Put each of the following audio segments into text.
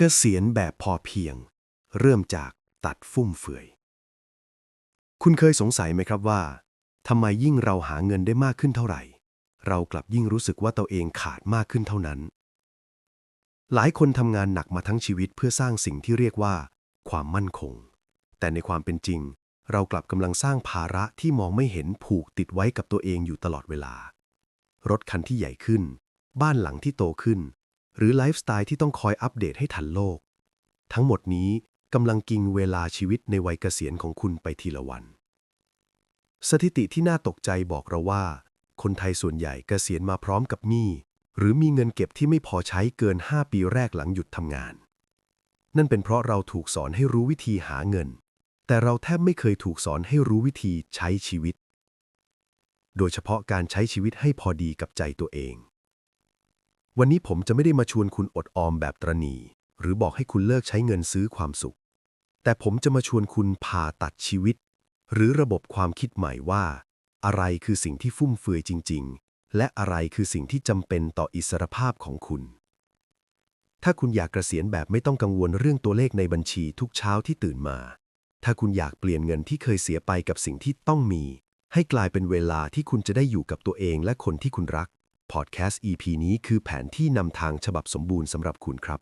เกษียณแบบพอเพียง เริ่มจากตัดฟุ่มเฟือย คุณเคยสงสัยไหมครับว่าทำไมยิ่งเราหาเงินได้มากขึ้นเท่าไหร่ เรากลับยิ่งรู้สึกว่าตัวเองขาดมากขึ้นเท่านั้น หลายคนทำงานหนักมาทั้งชีวิตเพื่อสร้างสิ่งที่เรียกว่า ความมั่นคง แต่ในความเป็นจริง เรากลับกำลังสร้างภาระที่มองไม่เห็นผูกติดไว้กับตัวเองอยู่ตลอดเวลา รถคันที่ใหญ่ขึ้น บ้านหลังที่โตขึ้น หรือไลฟ์สไตล์ที่ต้องคอยอัปเดตให้ทันโลก ทั้งหมดนี้กำลังกินเวลาชีวิตในวัยเกษียณของคุณไปทีละวัน สถิติที่น่าตกใจบอกเราว่า คนไทยส่วนใหญ่เกษียณมาพร้อมกับหนี้หรือมีเงินเก็บที่ไม่พอใช้เกิน 5 ปีแรกหลังหยุดทำงาน นั่นเป็นเพราะเราถูกสอนให้รู้วิธีหาเงิน แต่เราแทบไม่เคยถูกสอนให้รู้วิธีใช้ชีวิต โดยเฉพาะการใช้ชีวิตให้พอดีกับใจตัวเอง วันนี้ผมจะไม่ได้มาชวนคุณอดออมแบบตรณี หรือบอกให้คุณเลิกใช้เงินซื้อความสุข แต่ผมจะมาชวนคุณผ่าตัดชีวิต หรือระบบความคิดใหม่ว่า อะไรคือสิ่งที่ฟุ่มเฟือยจริง ๆ และอะไรคือสิ่งที่จำเป็นต่ออิสรภาพของคุณ ถ้าคุณอยากเกษียณแบบไม่ต้องกังวลเรื่องตัวเลขในบัญชีทุกเช้าที่ตื่นมา ถ้าคุณอยากเปลี่ยนเงินที่เคยเสียไปกับสิ่งที่ต้องมี ให้กลายเป็นเวลาที่คุณจะได้อยู่กับตัวเองและคนที่คุณรัก พอดแคสต์ EP นี้คือแผนที่นำทางฉบับสมบูรณ์สำหรับคุณครับ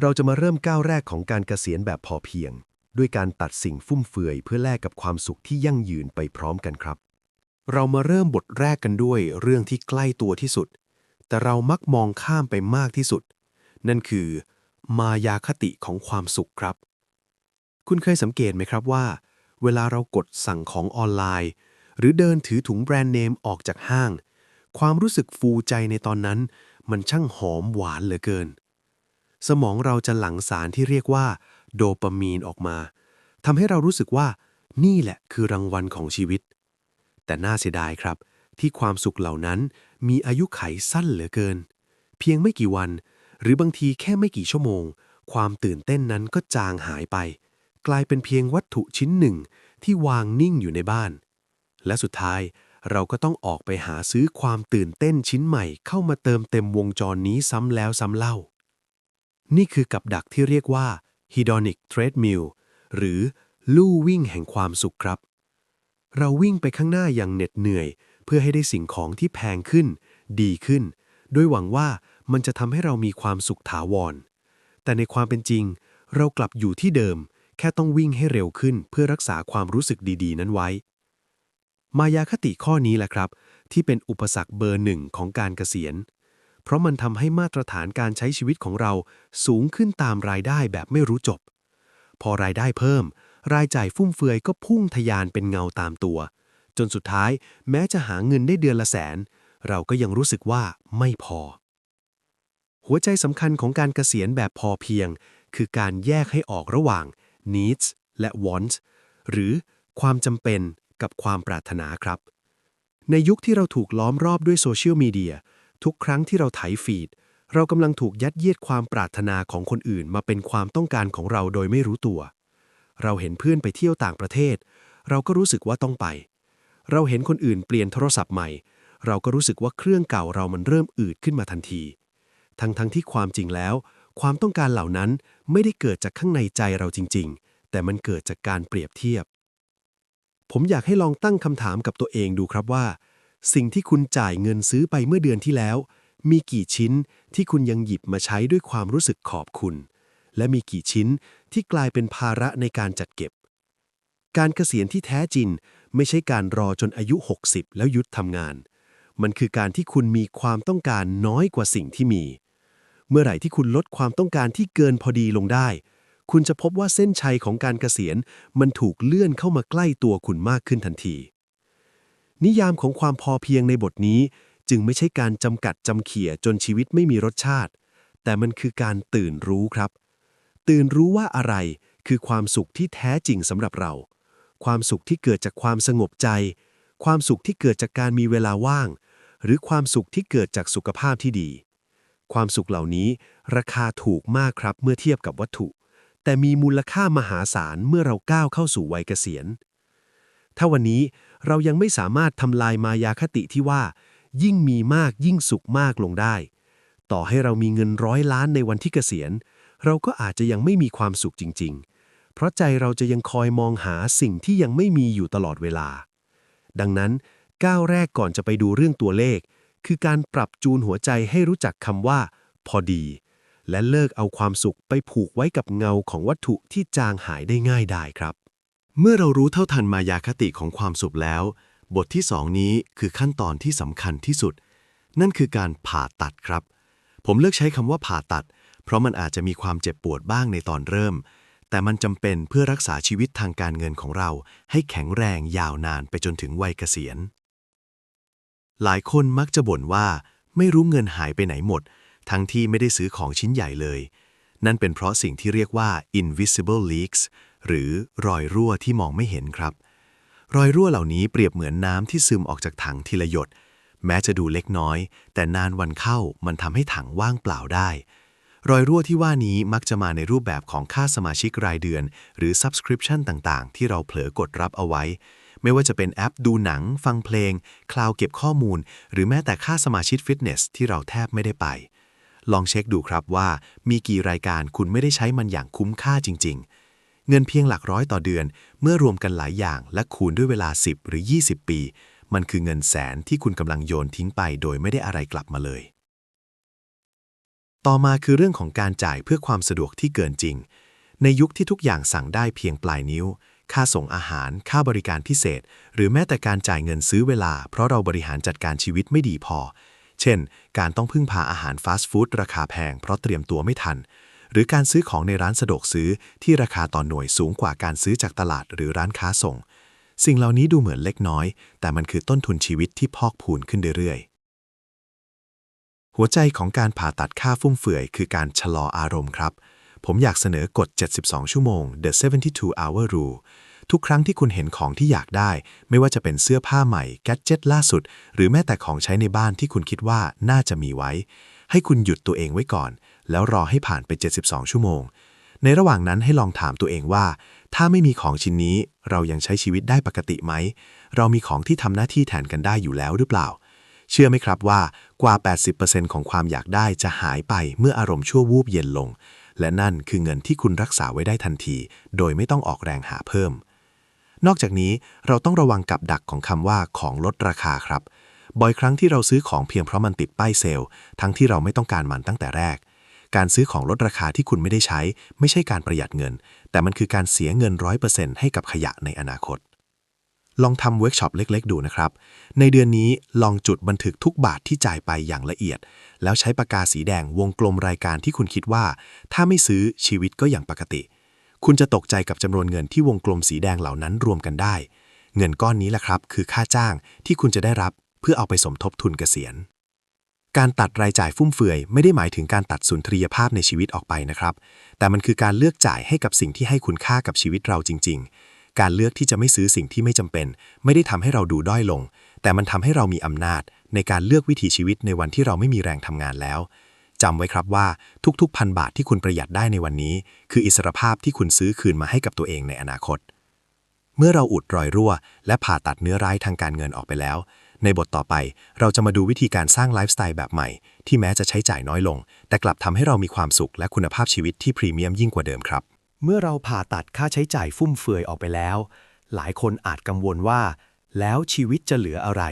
เราจะมาเริ่มก้าวแรกของการเกษียณแบบพอเพียง ด้วยการตัดสิ่งฟุ่มเฟือยเพื่อแลกกับความสุขที่ยั่งยืนไปพร้อมกันครับ เรามาเริ่มบทแรกกันด้วยเรื่องที่ใกล้ตัวที่สุด แต่เรามักมองข้ามไปมากที่สุด นั่นคือ มายาคติของความสุขครับ คุณเคยสังเกตไหมครับว่า เวลาเรากดสั่งของออนไลน์ หรือเดินถือถุงแบรนด์เนมออกจากห้าง ความรู้สึกฟูใจในตอนนั้น มันช่างหอมหวานเหลือเกิน สมองเราจะหลั่งสารที่เรียกว่า โดปามีนออกมาทำให้เรารู้สึกว่า นี่แหละคือรางวัลของชีวิต แต่น่าเสียดายครับ ที่ความสุขเหล่านั้นมีอายุไขสั้นเหลือเกิน เพียงไม่กี่วัน หรือบางทีแค่ไม่กี่ชั่วโมง ความตื่นเต้นนั้นก็จางหายไป กลายเป็นเพียงวัตถุชิ้นหนึ่งที่วางนิ่งอยู่ในบ้าน และสุดท้าย เราก็ต้องออกไปหาซื้อความตื่นเต้นชิ้นใหม่เข้ามาเติมเต็มวงจรนี้ซ้ำแล้วซ้ำเล่า นี่คือกับดักที่เรียกว่า hedonic treadmill หรือลู่วิ่งแห่งความสุขครับ เราวิ่งไปข้างหน้าอย่างเหน็ดเหนื่อย เพื่อให้ได้สิ่งของที่แพงขึ้น ดีขึ้นโดยหวังว่ามันจะทำให้เรามีความสุขถาวร แต่ในความเป็นจริง เรากลับอยู่ที่เดิม แค่ต้องวิ่งให้เร็วขึ้นเพื่อรักษาความรู้สึกดี ๆ นั้นไว้ มายาคติข้อนี้แหละครับ ที่เป็นอุปสรรคเบอร์หนึ่งของการเกษียณ เพราะมันทำให้มาตรฐานการใช้ชีวิตของเราสูงขึ้นตามรายได้แบบไม่รู้จบ พอรายได้เพิ่ม รายจ่ายฟุ่มเฟือยก็พุ่งทะยานเป็นเงาตามตัว จนสุดท้ายแม้จะหาเงินได้เดือนละแสน เราก็ยังรู้สึกว่าไม่พอ หัวใจสำคัญของการเกษียณแบบพอเพียง คือการแยกให้ออกระหว่าง needs และ wants หรือความจำเป็น กับความปรารถนาครับ ในยุคที่เราถูกล้อมรอบด้วยโซเชียลมีเดียทุกครั้งที่เราไถฟีด เรากำลังถูกยัดเยียดความปรารถนาของคนอื่น มาเป็นความต้องการของเราโดยไม่รู้ตัว เราเห็นเพื่อนไปเที่ยวต่างประเทศ เราก็รู้สึกว่าต้องไป เราเห็นคนอื่นเปลี่ยนโทรศัพท์ใหม่ เราก็รู้สึกว่าเครื่องเก่าเรามันเริ่มอืดขึ้นมาทันที ทั้งทั้งที่ความจริงแล้ว ความต้องการเหล่านั้นไม่ได้เกิดจากข้างในใจเราจริง ๆ แต่มันเกิดจากการเปรียบเทียบ ผมอยากให้ลองตั้งคำถามกับตัวเองดูครับว่า สิ่งที่คุณจ่ายเงินซื้อไปเมื่อเดือนที่แล้ว มีกี่ชิ้นที่คุณยังหยิบมาใช้ด้วยความรู้สึกขอบคุณ และมีกี่ชิ้นที่กลายเป็นภาระในการจัดเก็บ การเกษียณที่แท้จริง ไม่ใช่การรอจนอายุ 60 แล้วยุดทำงาน มันคือการที่คุณมีความต้องการน้อยกว่าสิ่งที่มี เมื่อไหร่ที่คุณลดความต้องการที่เกินพอดีลงได้ คุณจะพบว่าเส้นชัยของการเกษียณมันถูกเลื่อนเข้ามาใกล้ตัวคุณมากขึ้นทันที นิยามของความพอเพียงในบทนี้จึงไม่ใช่การจำกัดจำเขี่ยจนชีวิตไม่มีรสชาติ แต่มันคือการตื่นรู้ครับ ตื่นรู้ว่าอะไรคือความสุขที่แท้จริงสำหรับเรา ความสุขที่เกิดจากความสงบใจ ความสุขที่เกิดจากการมีเวลาว่าง หรือความสุขที่เกิดจากสุขภาพที่ดี ความสุขเหล่านี้ราคาถูกมากครับเมื่อเทียบกับวัตถุ แต่มีมูลค่ามหาศาลเมื่อเราก้าวเข้าสู่วัยเกษียณ ถ้าวันนี้เรายังไม่สามารถทำลายมายาคติที่ว่า ยิ่งมีมากยิ่งสุขมากลงได้ ต่อให้เรามีเงินร้อยล้านในวันที่เกษียณ เราก็อาจจะยังไม่มีความสุขจริง ๆ เพราะใจเราจะยังคอยมองหาสิ่งที่ยังไม่มีอยู่ตลอดเวลา ดังนั้นก้าวแรกก่อนจะไปดูเรื่องตัวเลข คือการปรับจูนหัวใจให้รู้จักคำว่า พอดี และเลิกเอาความสุขไปผูกไว้กับเงาของวัตถุที่จางหายได้ง่ายได้ครับ เมื่อเรารู้เท่าทันมายาคติของความสุขแล้ว บทที่สองนี้คือขั้นตอนที่สำคัญที่สุด นั่นคือการผ่าตัดครับ ผมเลือกใช้คำว่าผ่าตัด เพราะมันอาจจะมีความเจ็บปวดบ้างในตอนเริ่ม แต่มันจำเป็นเพื่อรักษาชีวิตทางการเงินของเรา ให้แข็งแรงยาวนานไปจนถึงวัยเกษียณ หลายคนมักจะบ่นว่าไม่รู้เงินหายไปไหนหมด ทั้งที่ไม่ได้ซื้อของชิ้นใหญ่เลย นั่นเป็นเพราะสิ่งที่เรียกว่า invisible leaks หรือรอยรั่วที่มองไม่เห็นครับ รอยรั่วเหล่านี้เปรียบเหมือนน้ำที่ซึมออกจากถังทีละหยด แม้จะดูเล็กน้อย แต่นานวันเข้ามันทำให้ถังว่างเปล่าได้ รอยรั่วที่ว่านี้มักจะมาในรูปแบบของค่าสมาชิกรายเดือน หรือ subscription ต่างๆ ที่เราเผลอกดรับเอาไว้ ไม่ว่าจะเป็นแอปดูหนัง ฟังเพลง คลาวเก็บข้อมูล หรือแม้แต่ค่าสมาชิกฟิตเนสที่เราแทบไม่ได้ไป ลองเช็คดูครับว่า มีกี่รายการคุณไม่ได้ใช้มันอย่างคุ้มค่าจริง ๆ เงินเพียงหลักร้อยต่อเดือน เมื่อรวมกันหลายอย่าง และคูณด้วยเวลา 10 หรือ 20 ปี มันคือเงินแสนที่คุณกำลังโยนทิ้งไป โดยไม่ได้อะไรกลับมาเลย ต่อมาคือเรื่องของการจ่ายเพื่อความสะดวกที่เกินจริง ในยุคที่ทุกอย่างสั่งได้เพียงปลายนิ้ว ค่าส่งอาหาร ค่าบริการพิเศษ หรือแม้แต่การจ่ายเงินซื้อเวลา เพราะเราบริหารจัดการชีวิตไม่ดีพอ เช่น การต้องพึ่งพาอาหารฟาสต์ฟู้ดราคาแพงเพราะเตรียมตัวไม่ทัน หรือการซื้อของในร้านสะดวกซื้อที่ราคาต่อหน่วยสูงกว่าการซื้อจากตลาดหรือร้านค้าส่ง สิ่งเหล่านี้ดูเหมือนเล็กน้อย แต่มันคือต้นทุนชีวิตที่พอกพูนขึ้นเรื่อยๆ หัวใจของการผ่าตัดค่าฟุ่มเฟือย คือการชะลออารมณ์ครับ ผมอยากเสนอกฎ 72 ชั่วโมง The 72 Hour Rule ทุกครั้งที่คุณเห็นของที่อยากได้ ไม่ว่าจะเป็นเสื้อผ้าใหม่ แกดเจ็ตล่าสุด หรือแม้แต่ของใช้ในบ้านที่คุณคิดว่าน่าจะมีไว้ ให้คุณหยุดตัวเองไว้ก่อน แล้วรอให้ผ่านไป 72 ชั่วโมง ในระหว่างนั้นให้ลองถามตัวเองว่า ถ้าไม่มีของชิ้นนี้ เรายังใช้ชีวิตได้ปกติไหม เรามีของที่ทำหน้าที่แทนกันได้อยู่แล้วหรือเปล่า เชื่อไหมครับว่ากว่า 80%ของความอยากได้จะหายไปเมื่ออารมณ์ชั่ววูบเย็นลงและนั่นคือเงินที่คุณรักษาไว้ได้ทันที โดยไม่ต้องออกแรงหาเพิ่ม นอกจากนี้เราต้องระวังกับดักของคำว่าของลดราคาครับ บ่อยครั้งที่เราซื้อของเพียงเพราะมันติดป้ายเซลล์ ทั้งที่เราไม่ต้องการมันตั้งแต่แรก การซื้อของลดราคาที่คุณไม่ได้ใช้ ไม่ใช่การประหยัดเงิน แต่มันคือการเสียเงิน 100%ให้กับขยะในอนาคต ลองทำเวิร์กช็อปเล็ก ๆ ดูนะครับ ในเดือนนี้ลองจุดบันทึกทุกบาทที่จ่ายไปอย่างละเอียด แล้วใช้ปากกาสีแดงวงกลมรายการที่คุณคิดว่า ถ้าไม่ซื้อชีวิตก็อย่างปกติ คุณจะตกใจกับจำนวนเงินที่วงกลมสีแดงเหล่านั้นรวมกันได้ เงินก้อนนี้แหละครับ คือค่าจ้างที่คุณจะได้รับเพื่อเอาไปสมทบทุนเกษียณ การตัดรายจ่ายฟุ่มเฟือยไม่ได้หมายถึงการตัดสุนทรียภาพในชีวิตออกไปนะครับ แต่มันคือการเลือกจ่ายให้กับสิ่งที่ให้คุณค่ากับชีวิตเราจริง ๆ การเลือกที่จะไม่ซื้อสิ่งที่ไม่จำเป็น ไม่ได้ทำให้เราดูด้อยลง แต่มันทำให้เรามีอำนาจในการเลือกวิถีชีวิตในวันที่เราไม่มีแรงทำงานแล้ว จำไว้ครับว่าทุกๆพันบาทที่คุณประหยัดได้ในวันนี้ คืออิสรภาพที่คุณซื้อคืนมาให้กับตัวเองในอนาคต เมื่อเราอุดรอยรั่ว และผ่าตัดเนื้อร้ายทางการเงินออกไปแล้ว ในบทต่อไปเราจะมาดูวิธีการสร้างไลฟ์สไตล์แบบใหม่ ที่แม้จะใช้จ่ายน้อยลง แต่กลับทำให้เรามีความสุขและคุณภาพชีวิตที่พรีเมียมยิ่งกว่าเดิมครับ เมื่อเราผ่าตัดค่าใช้จ่ายฟุ่มเฟือยออกไปแล้ว หลายคนอาจกังวลว่า แล้วชีวิตจะเหลืออะไร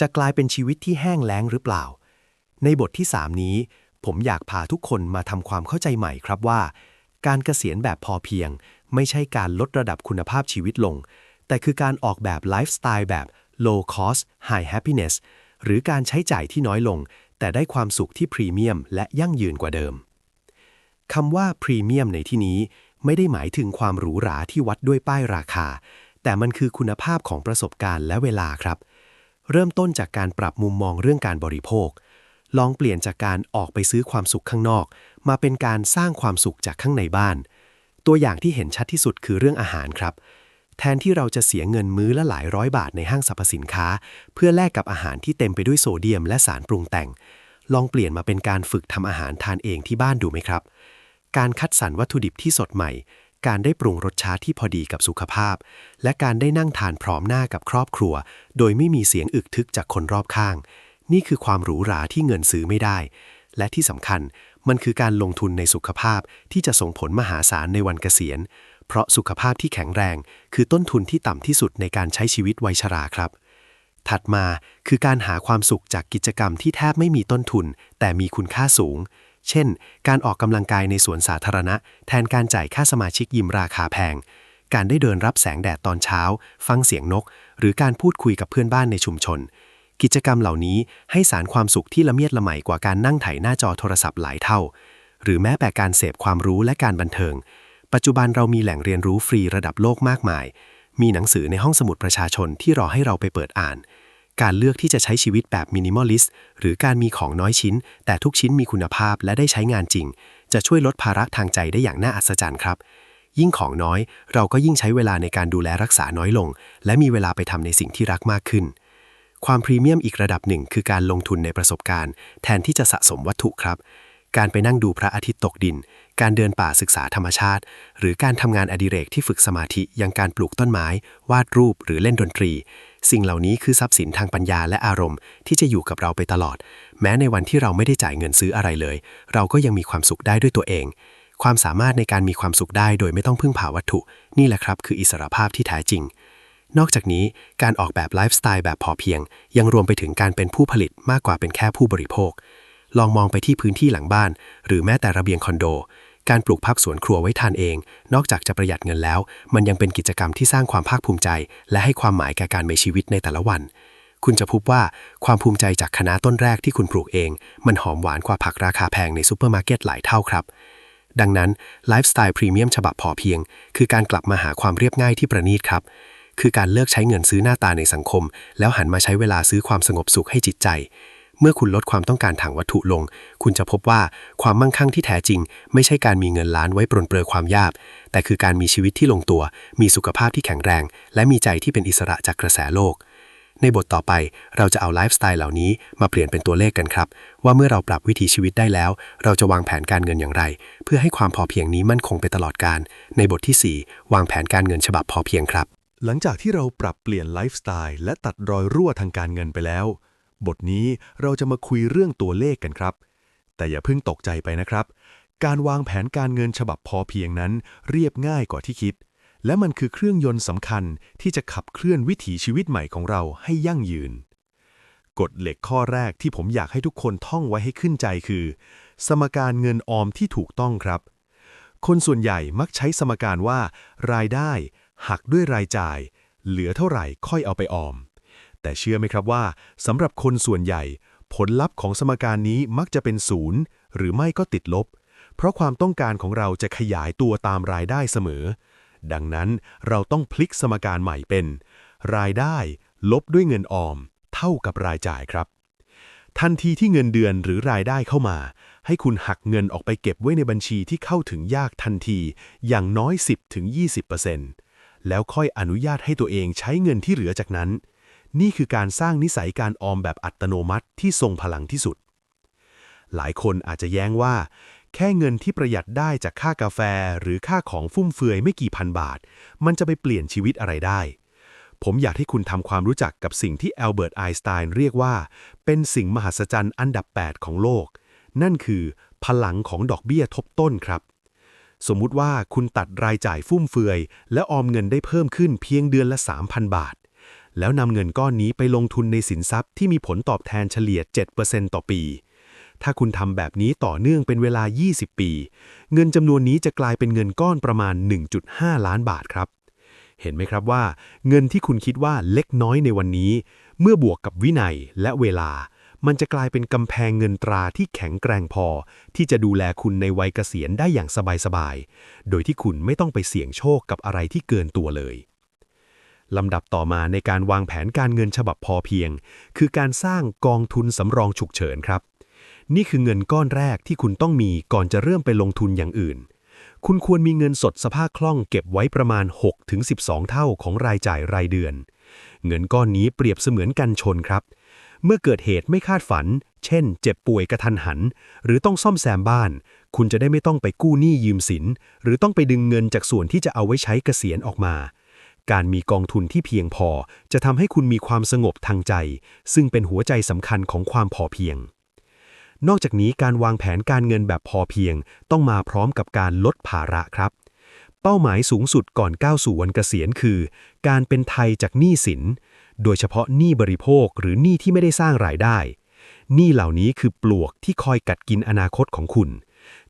จะกลายเป็นชีวิตที่แห้งแล้งหรือเปล่า ในบทที่ 3 นี้ ผมอยากพาทุกคนมาทำความเข้าใจใหม่ครับว่า การเกษียณแบบพอเพียง ไม่ใช่การลดระดับคุณภาพชีวิตลง แต่คือการออกแบบไลฟ์สไตล์แบบ low cost high happiness หรือการใช้จ่ายที่น้อยลง แต่ได้ความสุขที่พรีเมียมและยั่งยืนกว่าเดิมคำว่าพรีเมียมในที่นี้ ไม่ได้หมายถึงความหรูหราที่วัดด้วยป้ายราคา แต่มันคือคุณภาพของประสบการณ์และเวลาครับ เริ่มต้นจากการปรับมุมมองเรื่องการบริโภค ลองเปลี่ยนจากการออกไปซื้อความสุขข้างนอก มาเป็นการสร้างความสุขจากข้างในบ้าน ตัวอย่างที่เห็นชัดที่สุดคือเรื่องอาหารครับ แทนที่เราจะเสียเงินมื้อละหลายร้อยบาทในห้างสรรพสินค้า เพื่อแลกกับอาหารที่เต็มไปด้วยโซเดียมและสารปรุงแต่ง ลองเปลี่ยนมาเป็นการฝึกทำอาหารทานเองที่บ้านดูไหมครับ การคัดสรรวัตถุดิบที่สดใหม่การได้ปรุงรสชาติที่พอดีกับสุขภาพ และการได้นั่งทานพร้อมหน้ากับครอบครัว โดยไม่มีเสียงอึกทึกจากคนรอบข้าง นี่คือความหรูหราที่เงินซื้อไม่ได้ และที่สำคัญมันคือการลงทุนในสุขภาพที่จะส่งผลมหาศาลในวันเกษียณ เพราะสุขภาพที่แข็งแรง คือต้นทุนที่ต่ำที่สุดในการใช้ชีวิตวัยชราครับ ถัดมาคือการหาความสุขจากกิจกรรมที่แทบไม่มีต้นทุน แต่มีคุณค่าสูง เช่น การออกกำลังกายในสวนสาธารณะ แทนการจ่ายค่าสมาชิกยิมราคาแพง การได้เดินรับแสงแดดตอนเช้า ฟังเสียงนก หรือการพูดคุยกับเพื่อนบ้านในชุมชน กิจกรรมเหล่านี้ให้สารความสุขที่ละเมียดละไมกว่าการนั่งไถหน้าจอโทรศัพท์หลายเท่า หรือแม้แต่การเสพความรู้และการบันเทิง ปัจจุบันเรามีแหล่งเรียนรู้ฟรีระดับโลกมากมาย มีหนังสือในห้องสมุดประชาชนที่รอให้เราไปเปิดอ่าน การเลือกที่จะใช้ชีวิตแบบมินิมอลิสต์หรือการมีของน้อยชิ้น แต่ทุกชิ้นมีคุณภาพและได้ใช้งานจริง จะช่วยลดภาระทางใจได้อย่างน่าอัศจรรย์ครับยิ่งของน้อย เราก็ยิ่งใช้เวลาในการดูแลรักษาน้อยลง และมีเวลาไปทำในสิ่งที่รักมากขึ้น ความพรีเมียมอีกระดับหนึ่งคือการลงทุนในประสบการณ์ แทนที่จะสะสมวัตถุครับ การไปนั่งดูพระอาทิตย์ตกดิน การเดินป่าศึกษาธรรมชาติ หรือการทำงานอดิเรกที่ฝึกสมาธิอย่างการปลูกต้นไม้ วาดรูปหรือเล่นดนตรี สิ่งเหล่านี้คือทรัพย์สินทางปัญญาและอารมณ์ ที่จะอยู่กับเราไปตลอด แม้ในวันที่เราไม่ได้จ่ายเงินซื้ออะไรเลย เราก็ยังมีความสุขได้ด้วยตัวเอง ความสามารถในการมีความสุขได้โดยไม่ต้องพึ่งพาวัตถุ นี่แหละครับ คืออิสรภาพที่แท้จริง นอกจากนี้การออกแบบไลฟ์สไตล์แบบพอเพียง ยังรวมไปถึงการเป็นผู้ผลิตมากกว่าเป็นแค่ผู้บริโภค ลองมองไปที่พื้นที่หลังบ้าน หรือแม้แต่ระเบียงคอนโด การปลูกผักสวนครัวไว้ทานเอง นอกจากจะประหยัดเงินแล้ว มันยังเป็นกิจกรรมที่สร้างความภาคภูมิใจ และให้ความหมายแก่การมีชีวิตในแต่ละวัน คุณจะพบว่าความภูมิใจจากคณะต้นแรกที่คุณปลูกเอง มันหอมหวานกว่าผักราคาแพงในซูเปอร์มาร์เก็ตหลายเท่าครับดังนั้นไลฟ์สไตล์พรีเมียมฉบับพอเพียง คือการกลับมาหาความเรียบง่ายที่ประณีตครับ คือการเลิกใช้เงินซื้อหน้าตาในสังคม แล้วหันมาใช้เวลาซื้อความสงบสุขให้จิตใจ เมื่อคุณลดความต้องการทางวัตถุลง คุณจะพบว่าความมั่งคั่งที่แท้จริง ไม่ใช่การมีเงินล้านไว้ปรนเปรอความยาก แต่คือการมีชีวิตที่ลงตัว มีสุขภาพที่แข็งแรง และมีใจที่เป็นอิสระจากกระแสโลกในบทต่อไปเราจะเอาไลฟ์สไตล์เหล่านี้มาเปลี่ยนเป็นตัวเลขกันครับ ว่าเมื่อเราปรับวิถีชีวิตได้แล้ว เราจะวางแผนการเงินอย่างไร เพื่อให้ความพอเพียงนี้มั่นคงไปตลอดการ ในบทที่ 4 วางแผนการเงินฉบับพอเพียงครับ หลังจากที่เราปรับเปลี่ยนไลฟ์สไตล์และตัดรอยรั่วทางการเงินไปแล้ว บทนี้เราจะมาคุยเรื่องตัวเลขกันครับ แต่อย่าเพิ่งตกใจไปนะครับ การวางแผนการเงินฉบับพอเพียงนั้น เรียบง่ายกว่าที่คิด และมันคือเครื่องยนต์สำคัญที่จะขับเคลื่อนวิถีชีวิตใหม่ของเราให้ยั่งยืน กฎเหล็กข้อแรกที่ผมอยากให้ทุกคนท่องไว้ให้ขึ้นใจคือ สมการเงินออมที่ถูกต้องครับ คนส่วนใหญ่มักใช้สมการว่ารายได้ หักด้วยรายจ่าย เหลือเท่าไหร่ค่อยเอาไปออม แต่เชื่อไหมครับว่าสำหรับคนส่วนใหญ่ ผลลัพธ์ของสมการนี้มักจะเป็นศูนย์หรือไม่ก็ติดลบ เพราะความต้องการของเราจะขยายตัวตามรายได้เสมอ ดังนั้นเราต้องพลิกสมการใหม่เป็น รายได้ ลบด้วยเงินออม เท่ากับรายจ่ายครับ ทันทีที่เงินเดือนหรือรายได้เข้ามาให้คุณหักเงินออกไปเก็บไว้ในบัญชีที่เข้าถึงยากทันที อย่างน้อย 10-20% แล้วค่อยอนุญาตให้ตัวเองใช้เงินที่เหลือจากนั้น นี่คือการสร้างนิสัยการออมแบบอัตโนมัติที่ทรงพลังที่สุด หลายคนอาจจะแย้งว่า แค่เงินที่ประหยัดได้จากค่ากาแฟหรือค่าของฟุ่มเฟือยไม่กี่พันบาท มันจะไปเปลี่ยนชีวิตอะไรได้ ผมอยากให้คุณทำความรู้จักกับสิ่งที่แอลเบิร์ตไอน์สไตน์เรียกว่า เป็นสิ่งมหัศจรรย์อันดับ 8 ของโลก นั่นคือ พลังของดอกเบี้ยทบต้นครับ สมมุติว่าคุณตัดรายจ่ายฟุ่มเฟือย และออมเงินได้เพิ่มขึ้นเพียงเดือนละ 3,000 บาท แล้วนำเงินก้อนนี้ไปลงทุนในสินทรัพย์ที่มีผลตอบแทนเฉลี่ย 7%ต่อปี ถ้าคุณทำแบบนี้ต่อเนื่องเป็นเวลา 20 ปี เงินจำนวนนี้จะกลายเป็นเงินก้อนประมาณ 1.5 ล้านบาทครับ เห็นไหมครับว่า เงินที่คุณคิดว่าเล็กน้อยในวันนี้ เมื่อบวกกับวินัยและเวลา มันจะกลายเป็นกำแพงเงินตราที่แข็งแกร่งพอ ที่จะดูแลคุณในวัยเกษียณได้อย่างสบายๆ โดยที่คุณไม่ต้องไปเสี่ยงโชคกับอะไรที่เกินตัวเลยลำดับต่อมาในการวางแผนการเงินฉบับพอเพียง คือการสร้างกองทุนสำรองฉุกเฉินครับ นี่คือเงินก้อนแรกที่คุณต้องมีก่อนจะเริ่มไปลงทุนอย่างอื่น คุณควรมีเงินสดสภาพคล่องเก็บไว้ประมาณ 6-12 เท่าของรายจ่ายรายเดือน เงินก้อนนี้เปรียบเสมือนกันชนครับ เมื่อเกิดเหตุไม่คาดฝัน เช่น เจ็บป่วยกระทันหัน หรือต้องซ่อมแซมบ้าน คุณจะได้ไม่ต้องไปกู้หนี้ยืมสิน หรือต้องไปดึงเงินจากส่วนที่จะเอาไว้ใช้เกษียณออกมา การมีกองทุนที่เพียงพอ จะทำให้คุณมีความสงบทางใจ ซึ่งเป็นหัวใจสำคัญของความพอเพียง นอกจากนี้การวางแผนการเงินแบบพอเพียง ต้องมาพร้อมกับการลดภาระครับเป้าหมายสูงสุดก่อนก้าวสู่วันเกษียณคือ การเป็นไทยจากหนี้สิน โดยเฉพาะหนี้บริโภคหรือหนี้ที่ไม่ได้สร้างรายได้หนี้เหล่านี้คือปลวกที่คอยกัดกินอนาคตของคุณ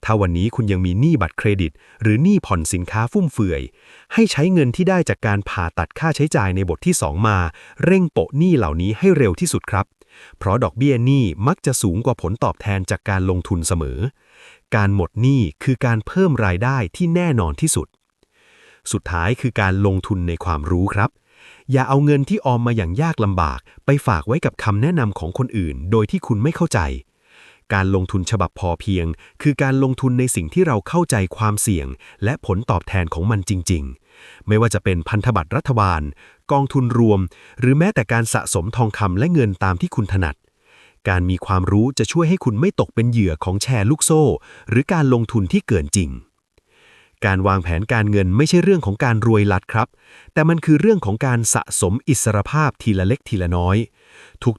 ถ้าวันนี้คุณยังมีหนี้บัตรเครดิต หรือหนี้ผ่อนสินค้าฟุ่มเฟือย ให้ใช้เงินที่ได้จากการผ่าตัดค่าใช้จ่ายในบทที่ 2 มา เร่งโปะหนี้เหล่านี้ให้เร็วที่สุดครับ เพราะดอกเบี้ยหนี้มักจะสูงกว่าผลตอบแทนจากการลงทุนเสมอ การหมดหนี้คือการเพิ่มรายได้ที่แน่นอนที่สุด สุดท้ายคือการลงทุนในความรู้ครับ อย่าเอาเงินที่ออมมาอย่างยากลำบาก ไปฝากไว้กับคำแนะนำของคนอื่น โดยที่คุณไม่เข้าใจ การลงทุนฉบับพอเพียง คือการลงทุนในสิ่งที่เราเข้าใจความเสี่ยง และผลตอบแทนของมันจริง ๆ ไม่ว่าจะเป็นพันธบัตรรัฐบาล กองทุนรวม หรือแม้แต่การสะสมทองคำและเงินตามที่คุณถนัด การมีความรู้จะช่วยให้คุณไม่ตกเป็นเหยื่อของแชร์ลูกโซ่ หรือการลงทุนที่เกินจริง การวางแผนการเงินไม่ใช่เรื่องของการรวยลัดครับ แต่มันคือเรื่องของการสะสมอิสรภาพทีละเล็กทีละน้อย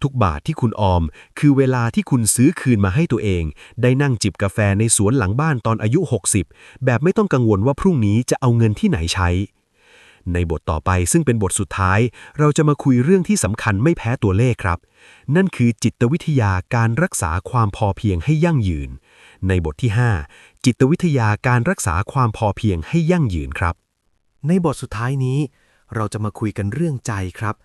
ทุกๆบาทที่คุณออม คือเวลาที่คุณซื้อคืนมาให้ตัวเอง ได้นั่งจิบกาแฟในสวนหลังบ้านตอนอายุ 60 แบบไม่ต้องกังวลว่าพรุ่งนี้จะเอาเงินที่ไหนใช้ ในบทต่อไปซึ่งเป็นบทสุดท้าย เราจะมาคุยเรื่องที่สำคัญไม่แพ้ตัวเลขครับ นั่นคือจิตวิทยาการรักษาความพอเพียงให้ยั่งยืน ในบทที่ 5 จิตวิทยาการรักษาความพอเพียงให้ยั่งยืนครับ ในบทสุดท้ายนี้ เราจะมาคุยกันเรื่องใจครับ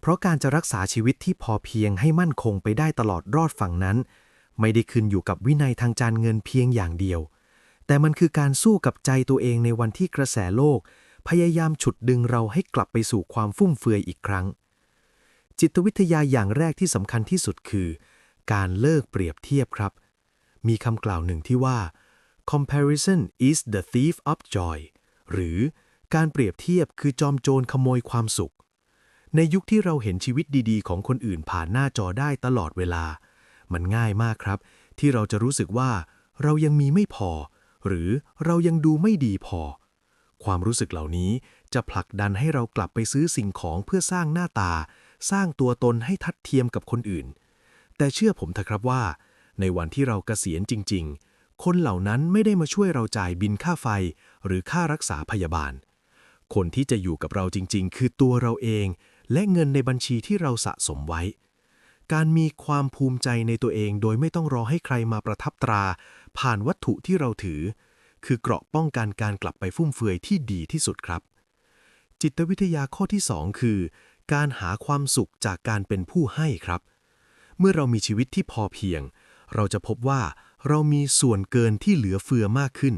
เพราะการจะรักษาชีวิตที่พอเพียงให้มั่นคงไปได้ตลอดรอดฝั่งนั้น ไม่ได้ขึ้นอยู่กับวินัยทางการเงินเพียงอย่างเดียว แต่มันคือการสู้กับใจตัวเองในวันที่กระแสโลก พยายามฉุดดึงเราให้กลับไปสู่ความฟุ่มเฟือยอีกครั้ง จิตวิทยาอย่างแรกที่สำคัญที่สุดคือ การเลิกเปรียบเทียบครับ มีคำกล่าวหนึ่งที่ว่า comparison is the thief of joy หรือการเปรียบเทียบคือจอมโจรขโมยความสุข ในยุคที่เราเห็นชีวิตดีๆ ของคนอื่นผ่านหน้าจอได้ตลอดเวลา มันง่ายมากครับ ที่เราจะรู้สึกว่าเรายังมีไม่พอ หรือเรายังดูไม่ดีพอ ความรู้สึกเหล่านี้จะผลักดันให้เรากลับไปซื้อสิ่งของเพื่อสร้างหน้าตา สร้างตัวตนให้ทัดเทียมกับคนอื่น แต่เชื่อผมเถอะครับว่า ในวันที่เราเกษียณจริง ๆ คนเหล่านั้นไม่ได้มาช่วยเราจ่ายบินค่าไฟ หรือค่ารักษาพยาบาล คนที่จะอยู่กับเราจริง ๆ คือตัวเราเอง และเงินในบัญชีที่เราสะสมไว้ การมีความภูมิใจในตัวเองโดยไม่ต้องรอให้ใครมาประทับตรา ผ่านวัตถุที่เราถือ คือเกราะป้องกันการกลับไปฟุ่มเฟือยที่ดีที่สุดครับ จิตวิทยาข้อที่ 2 คือ การหาความสุขจากการเป็นผู้ให้ครับ เมื่อเรามีชีวิตที่พอเพียง เราจะพบว่า เรามีส่วนเกินที่เหลือเฟือมากขึ้น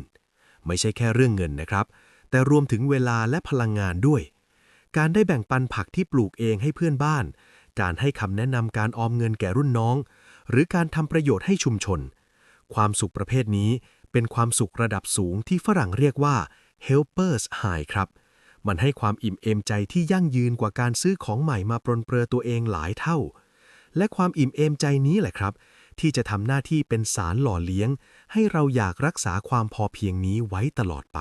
ไม่ใช่แค่เรื่องเงินนะครับ แต่รวมถึงเวลาและพลังงานด้วย การได้แบ่งปันผักที่ปลูกเองให้เพื่อนบ้าน การให้คำแนะนำการออมเงินแก่รุ่นน้อง หรือการทำประโยชน์ให้ชุมชน ความสุขประเภทนี้เป็นความสุขระดับสูงที่ฝรั่งเรียกว่า helpers high ครับ มันให้ความอิ่มเอมใจที่ยั่งยืนกว่าการซื้อของใหม่มาปรนเปรอตัวเองหลายเท่า และความอิ่มเอมใจนี้แหละครับ ที่จะทำหน้าที่เป็นสารหล่อเลี้ยง ให้เราอยากรักษาความพอเพียงนี้ไว้ตลอดไป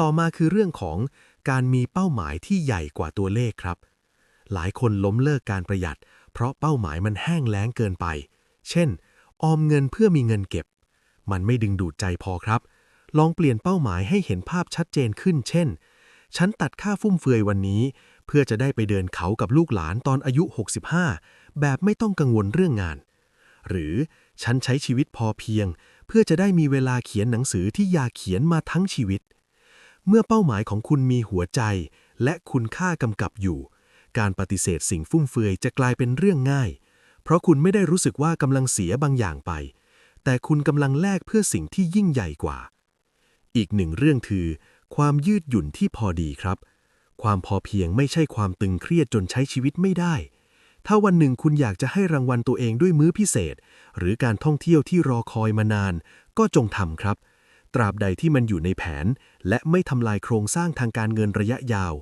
ต่อมาคือเรื่องของการมีเป้าหมายที่ใหญ่กว่าตัวเลขครับ หลายคนล้มเลิกการประหยัด เพราะเป้าหมายมันแห้งแล้งเกินไป เช่น ออมเงินเพื่อมีเงินเก็บ มันไม่ดึงดูดใจพอครับ ลองเปลี่ยนเป้าหมายให้เห็นภาพชัดเจนขึ้น เช่น ฉันตัดค่าฟุ่มเฟือยวันนี้ เพื่อจะได้ไปเดินเขากับลูกหลานตอนอายุ 65 แบบไม่ต้องกังวลเรื่องงาน หรือฉันใช้ชีวิตพอเพียง เพื่อจะได้มีเวลาเขียนหนังสือที่อยากเขียนมาทั้งชีวิต เมื่อเป้าหมายของคุณมีหัวใจ และคุณค่ากำกับอยู่ การปฏิเสธสิ่งฟุ่มเฟือยจะกลายเป็นเรื่องง่าย เพราะคุณไม่ได้รู้สึกว่ากำลังเสียบางอย่างไป แต่คุณกำลังแลกเพื่อสิ่งที่ยิ่งใหญ่กว่า อีกหนึ่งเรื่องคือ ความยืดหยุ่นที่พอดีครับ ความพอเพียงไม่ใช่ความตึงเครียดจนใช้ชีวิตไม่ได้ ถ้าวันหนึ่งคุณอยากจะให้รางวัลตัวเองด้วยมื้อพิเศษ หรือการท่องเที่ยวที่รอคอยมานาน ก็จงทำครับ ตราบใดที่มันอยู่ในแผน และไม่ทำลายโครงสร้างทางการเงินระยะยาว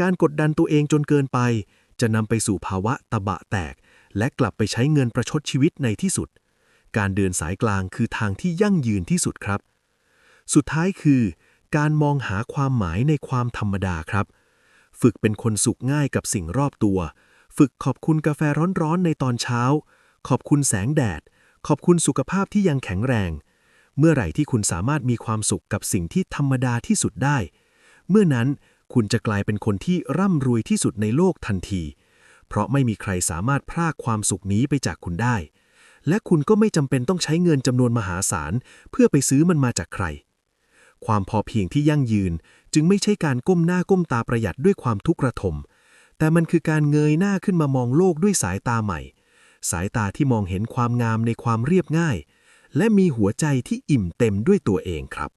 การกดดันตัวเองจนเกินไป จะนำไปสู่ภาวะตะบะแตก และกลับไปใช้เงินประชดชีวิตในที่สุด การเดินสายกลางคือทางที่ยั่งยืนที่สุดครับ สุดท้ายคือ การมองหาความหมายในความธรรมดาครับ ฝึกเป็นคนสุขง่ายกับสิ่งรอบตัว ฝึกขอบคุณกาแฟร้อนๆในตอนเช้า ขอบคุณแสงแดด ขอบคุณสุขภาพที่ยังแข็งแรง เมื่อไหร่ที่คุณสามารถมีความสุขกับสิ่งที่ธรรมดาที่สุดได้ เมื่อนั้นคุณจะกลายเป็นคนที่ร่ำรวยที่สุดในโลกทันที เพราะไม่มีใครสามารถพรากความสุขนี้ไปจากคุณได้ และคุณก็ไม่จำเป็นต้องใช้เงินจำนวนมหาศาล เพื่อไปซื้อมันมาจากใคร ความพอเพียงที่ยั่งยืนจึงไม่ใช่การก้มหน้าก้มตาประหยัดด้วยความทุกข์ระทม แต่มันคือการเงยหน้าขึ้นมามองโลกด้วยสายตาใหม่ สายตาที่มองเห็นความงามในความเรียบง่าย และมีหัวใจที่อิ่มเต็มด้วยตัวเองครับ